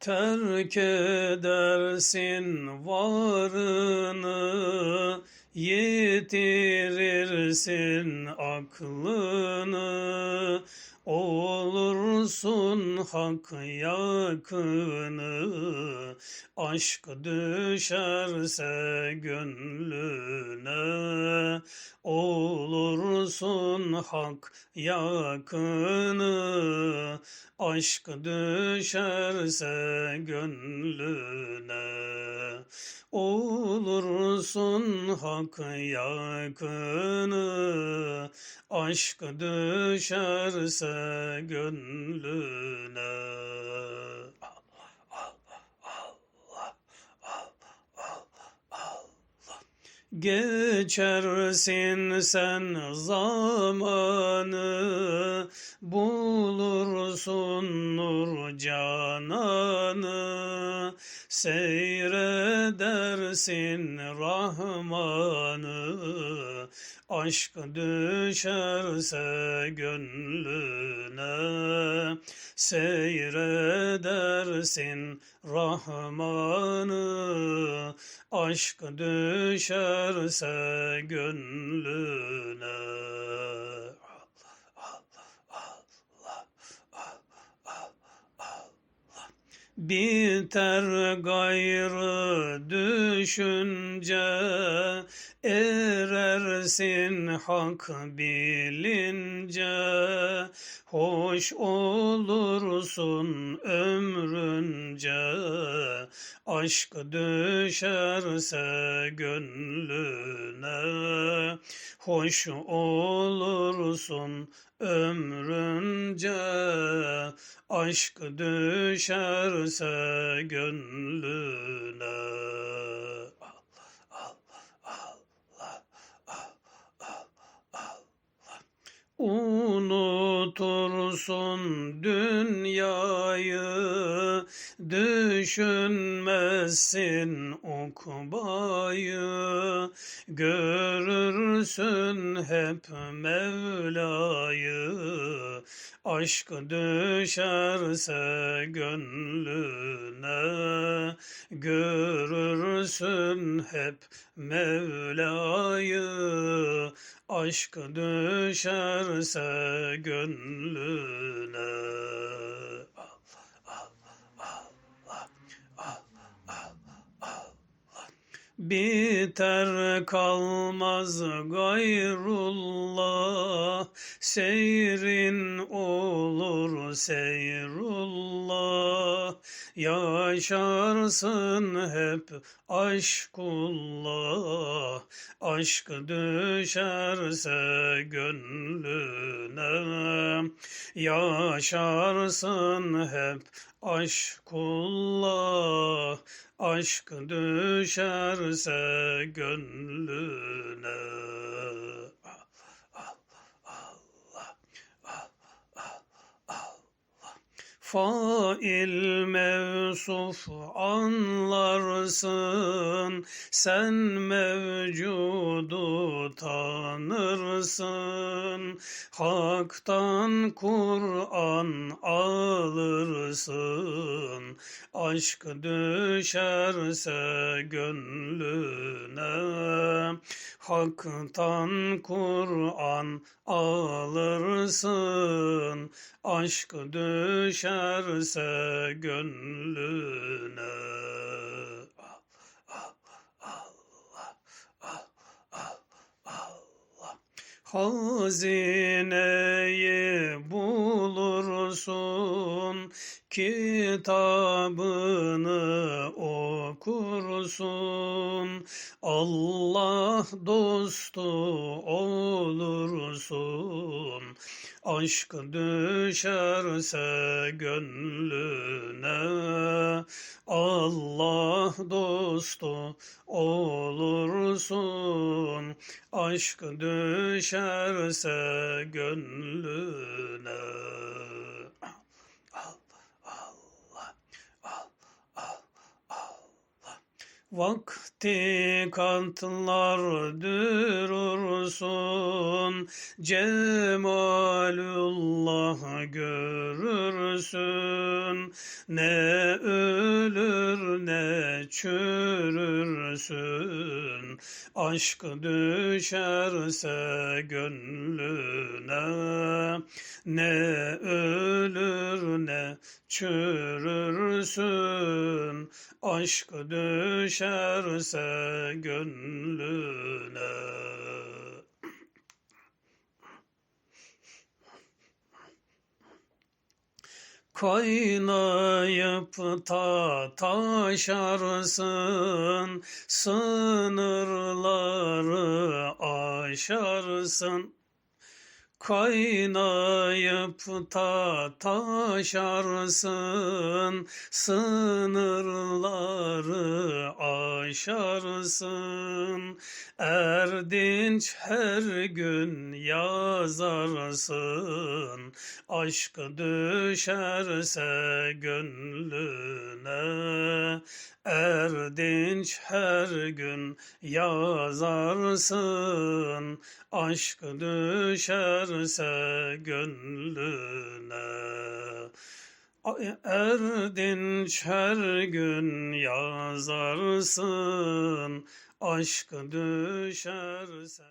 Terk edersin varını, yitirirsin aklını, olursun hak yakını, aşk düşerse gönlüne, olursun hak yakını, aşk düşerse gönlüne. Olursun hak yakını, aşk düşerse gönlüne. Geçersin sen zamanı, bulursun nur cananı, seyredersin Rahmanı, aşk düşerse gönlüne, seyredersin Rahmanı, aşk düşerse gönlüne. Biter gayrı düşünce, erersin hak bilince, hoş olursun ömrünce, aşk düşerse gönlüne, hoş olursun ömrünce, aşk düşerse gönlüne. Unutursun dünyayı, düşünmezsin görürsün hep Mevla'yı, aşk düşerse gönlüne, görürsün hep Mevla'yı, aşk düşerse gönlüne. Biter kalmaz gayrullah, seyrin olur seyrullah, yaşarsın hep aşkullah, aşk düşerse gönlüne, yaşarsın hep aşkullah, aşk düşerse gönlüne. Fail mevsuf anlarsın, sen mevcudu tanırsın, haktan Kur'an alırsın, aşk düşerse gönlüne, haktan Kur'an alırsın, aşk düşerse gönlüne. Hazineyi bulursun, kitabını okursun, Allah dostu olursun, aşk düşerse gönlüne, Allah dostu olursun, aşk düşerse gönlüne. Vakti kantlar durursun, cemalullah görürsün, ne ölür ne çürürsün. Aşk düşerse gönlüne Ne ölür ne çürürsün. Aşk düşerse gönlüne Kaynayıp ta taşarsın, sınırları aşarsın. Kaynayıp ta taşarsın, sınırları aşarsın. Erdinç her gün yazarsın, aşk düşerse gönlüne. Erdinç her gün yazarsın, aşk düşerse gönlüne. Ay, Erdinç her gün yazarsın, aşk düşerse.